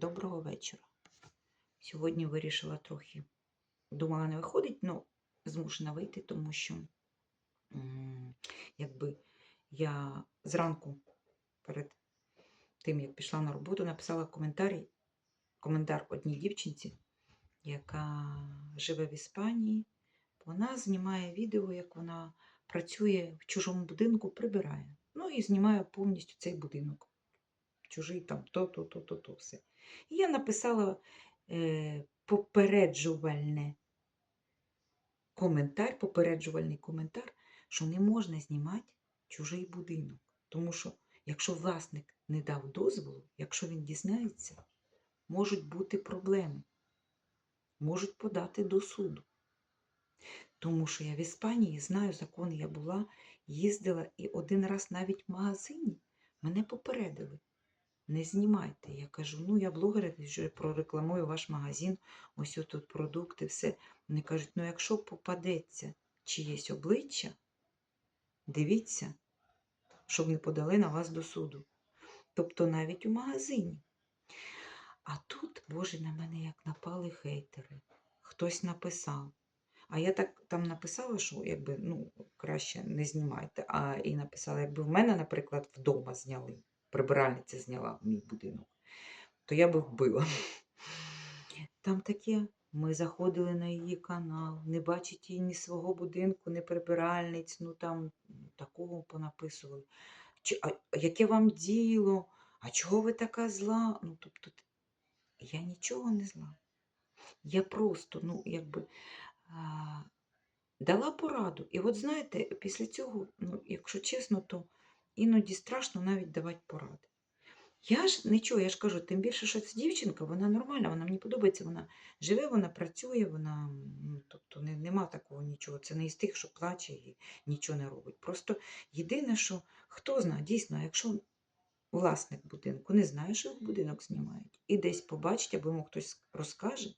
Доброго вечора. Сьогодні вирішила трохи, думала, не виходить, але змушена вийти, тому що якби я зранку перед тим, як пішла на роботу, написала коментарі, коментар одній дівчинці, яка живе в Іспанії. Вона знімає відео, як вона працює в чужому будинку, прибирає. Ну і знімає повністю цей будинок. Чужий там то, то, то, то, то все. І я написала е, попереджувальне коментар, попереджувальний коментар, що не можна знімати чужий будинок. Тому що, якщо власник не дав дозволу, якщо він дізнається, можуть бути проблеми, можуть подати до суду. Тому що я в Іспанії знаю закони, я була, їздила і один раз навіть в магазині мене попередили. Не знімайте. Я кажу, ну я блогер, вже прорекламую ваш магазин, ось тут продукти, все. Вони кажуть, ну якщо попадеться чиєсь обличчя, дивіться, щоб не подали на вас до суду. Тобто навіть у магазині. А тут, Боже, на мене як напали хейтери. Хтось написав. А я так там написала, що якби ну, краще не знімайте. А і написала, якби в мене, наприклад, вдома зняли, прибиральниця зняла мій будинок, то я би вбила. Там таке, ми заходили на її канал, не бачить її ні свого будинку, ні прибиральниць, ну там такого понаписували. Чи, а яке вам діло? А чого ви така зла? Ну, тобто, я нічого не зла. Я просто, ну, якби а, дала пораду. І от знаєте, після цього, ну, якщо чесно, то іноді страшно навіть давати поради. Я ж нічого, я ж кажу, тим більше, що ця дівчинка, вона нормальна, вона мені подобається, вона живе, вона працює, вона, ну, тобто не, нема такого нічого. Це не із тих, що плаче і нічого не робить. Просто єдине, що хто знає, дійсно, якщо власник будинку не знає, що в будинок знімають, і десь побачить, або йому хтось розкаже,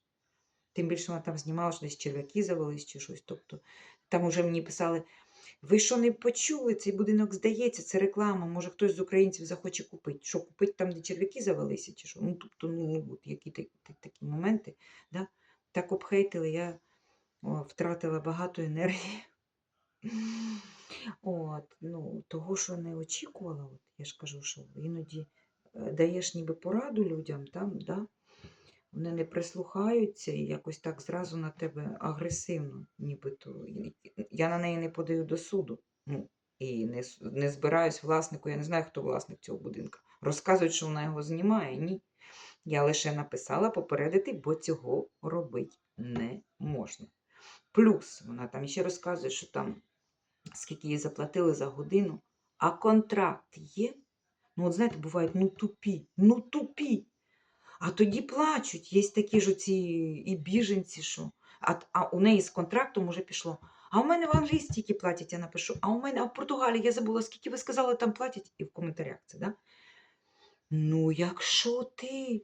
Тим більше вона там знімала, що десь черв'яки завелись чи щось. Тобто там уже мені писали, ви що не почули, цей будинок здається, це реклама, може хтось з українців захоче купити. Що купити там, де черв'яки завелися, чи що? Ну, тобто, ну, от які такі, такі моменти. Да? Так обхейтили, я о, втратила багато енергії. От, ну, Того, що не очікувала, от, я ж кажу, що іноді е, даєш ніби пораду людям, там, да? Вони не прислухаються і якось так зразу на тебе агресивно, нібито. Я на неї не подаю до суду. Ну, І не не збираюсь власнику, я не знаю, хто власник цього будинку. Розказують, що вона його знімає. Ні. Я лише написала попередити, бо цього робити не можна. Плюс вона там ще розказує, що там скільки їй заплатили за годину, а контракт є. Ну, от знаєте, бувають ну тупі, ну тупі. А тоді плачуть. Є такі ж оці і біженці, що. А а у неї з контрактом уже пішло. А у мене в Англії стільки платять, я напишу. А у мене а в Португалії я забула, скільки ви сказали, там платять, і в коментарях це, да? Ну, якщо ти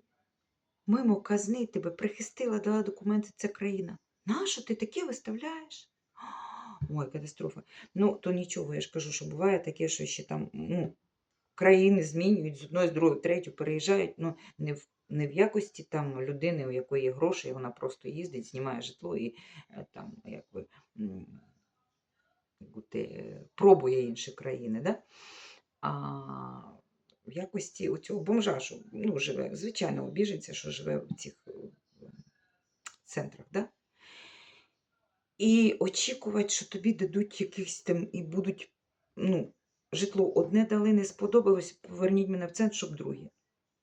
мимо казни тебе прихистила, дала документи, це країна. Нащо ти таке виставляєш? Ой, катастрофа. Ну, то нічого, я ж кажу, що буває таке, що ще там ну, країни змінюють з одної, з другої, третю переїжджають, ну, не в не в якості там людини, у якої є гроші, вона просто їздить, знімає житло і е, там якби пробує інші країни. Да? А в якості цього бомжа, що ну, живе, звичайного біженця, що живе в цих е, центрах. Да? І очікувати, що тобі дадуть якихось там і будуть, ну, житло одне дали, не сподобалось, поверніть мене в центр, щоб друге.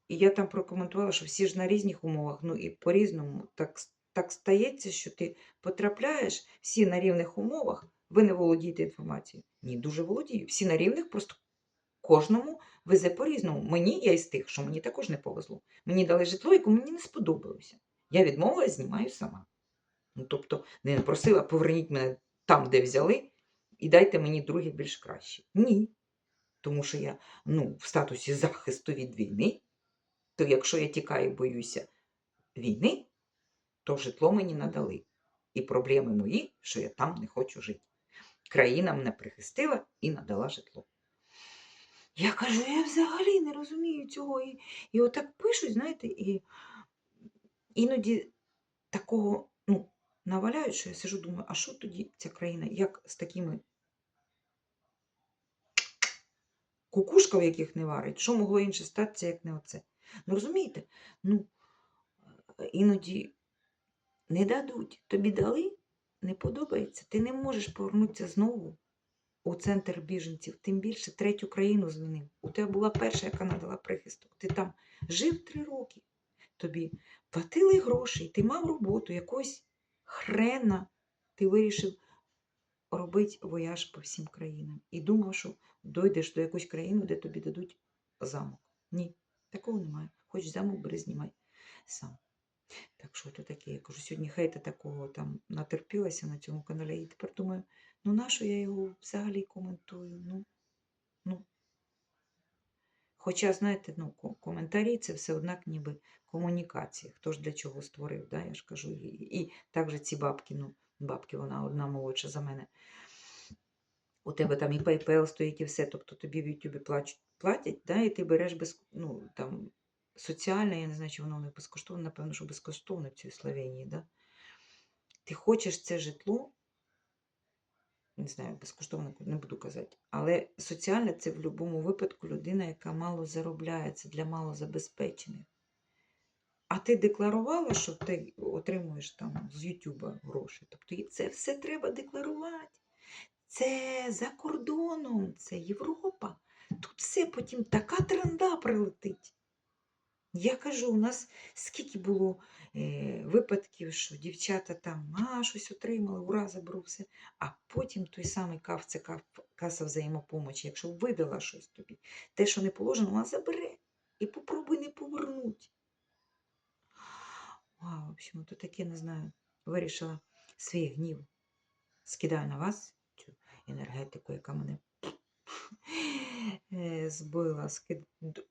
І я там прокоментувала, що всі ж на різних умовах, ну і по-різному так так стається, що ти потрапляєш всі на рівних умовах, ви не володієте інформацією. Ні, дуже володію. Всі на рівних, просто кожному везе по-різному. Мені я із тих, що мені також не повезло. Мені дали житло, яке мені не сподобалося. Я відмовила, знімаю сама. Ну, Тобто, не просила, поверніть мене там, де взяли, і дайте мені друге більш краще. Ні. Тому що я ну, в статусі захисту від війни то якщо я тікаю і боюся війни, то житло мені надали. І проблеми мої, що я там не хочу жити. Країна мене прихистила і надала житло. Я кажу, я взагалі не розумію цього. І, і отак пишуть, знаєте, і іноді такого ну, наваляють, що я сижу, думаю, а що тоді ця країна, як з такими кукушка, в яких не варить, що могло інше статися, як не оце? Ну розумієте? Ну, іноді не дадуть. Тобі дали, не подобається. Ти не можеш повернутися знову у центр біженців, тим більше третю країну змінив. У тебе була перша, яка надала прихисток. Ти там жив три роки. Тобі платили гроші, ти мав роботу, якось хрена ти вирішив робити вояж по всім країнам. І думав, що дойдеш до якоїсь країни, де тобі дадуть замок. Ні, такого немає. Хоч замок бери, знімай сам. Так що то таке, я кажу, сьогодні хейта такого там натерпілася на цьому каналі. І тепер думаю, ну нащо я його взагалі коментую? Ну, ну. Хоча, знаєте, ну, коментарі це все однак ніби комунікація. Хто ж для чого створив, да? я ж кажу. І, і так же ці бабки, ну, бабки, вона одна молодша за мене. У тебе там і PayPal стоїть, і все. Тобто тобі в Ютубі плачуть, платять, да? і ти береш без, ну, там, соціальне, я не знаю, чи воно них безкоштовне, напевно, що безкоштовне в цій Словенії, да? Ти хочеш це житло, не знаю, безкоштовно не буду казати, але соціальне це в будь-якому випадку людина, яка мало заробляє, це для малозабезпечених. А ти декларувала, що ти отримуєш там з Ютуба гроші. Тобто це все треба декларувати. Це за кордоном, це Європа. Тут все потім така тренда прилетить. Я кажу, у нас скільки було е, випадків, що дівчата там а, щось отримали, ура, заберу все. А потім той самий кав, це кав, каса взаємопомочі, якщо видала щось тобі, те, що не положено, вона забере і попробуй не повернути. А, в общем, то таке, не знаю, вирішила свій гнів. Скидаю на вас енергетику, яка мене е, збила.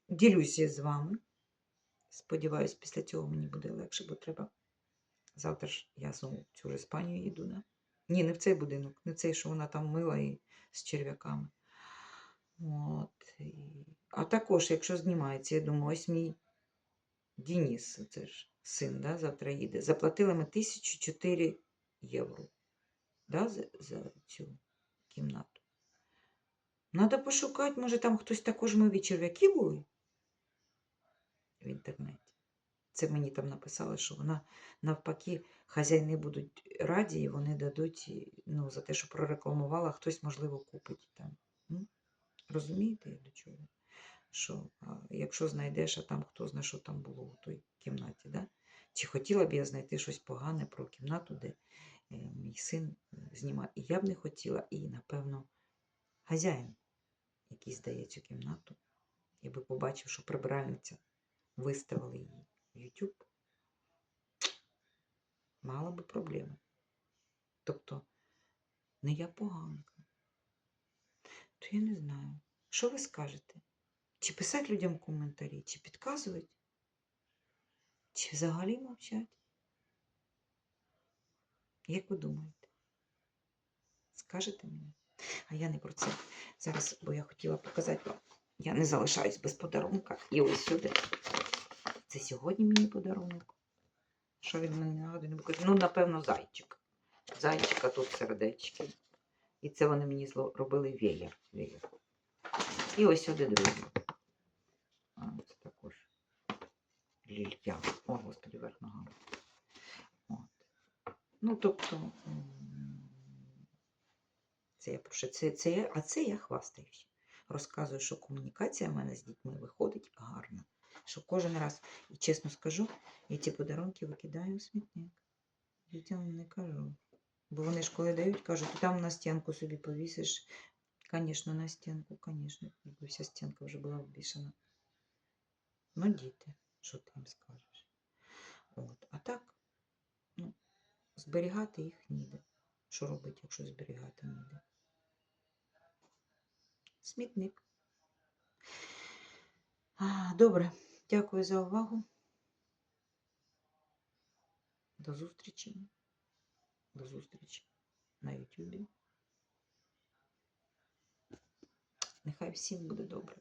Ділюся з вами. Сподіваюсь, після цього мені буде легше, бо треба. Завтра ж я знову в цю Іспанію їду, да? Ні, не в цей будинок, не в цей, що вона там мила і з черв'яками. От. А також, якщо знімається, я думаю, ось мій Дініс, це ж син, да, завтра їде. Заплатили ми 1004 євро да, за, за цю кімнату. Надо пошукати, може там хтось також мові черв'яки були в інтернеті. Це мені там написали, що вона навпаки, хазяїни будуть раді, і вони дадуть ну, за те, що прорекламувала, хтось, можливо, купить там. М? Розумієте, до чого? Що якщо знайдеш, а там хто знає, що там було у той кімнаті, да? Чи хотіла б я знайти щось погане про кімнату, де мій син е, знімав. І я б не хотіла, і, напевно, хазяїн, який здає цю кімнату, я би побачив, що прибиральниця виставила її в YouTube, мала би проблеми. Тобто, не я поганка. То я не знаю. Що ви скажете? Чи писати людям коментарі, чи підказувати, чи взагалі мовчать? Як ви думаєте? Скажете мені? А я не про це. Зараз, бо я хотіла показати вам. Я не залишаюсь без подарунка. І ось сюди. Це сьогодні мені подарунок. Що він мені нагадує? Ну, напевно, зайчик. Зайчика тут сердечки. І це вони мені робили веєр. веєр. І ось сюди друзі. А, це також лілья. О, господи, верх ногами. Ну, тобто, це я про що? Це, це а це я хвастаюсь. Розказую, що комунікація в мене з дітьми виходить гарна. Що кожен раз, і чесно скажу, я ці подарунки викидаю у смітник. Дітям не кажу. Бо вони ж коли дають, кажуть, ти там на стінку собі повісиш. Звісно, на стінку, звісно, якби вся стінка вже була обвішана. Ну, діти, що ти їм скажеш? От. А так, зберігати їх ніде. Що робити, якщо зберігати ніде? Смітник. Добре, дякую за увагу. До зустрічі. До зустрічі на Ютубі. Нехай всім буде добре.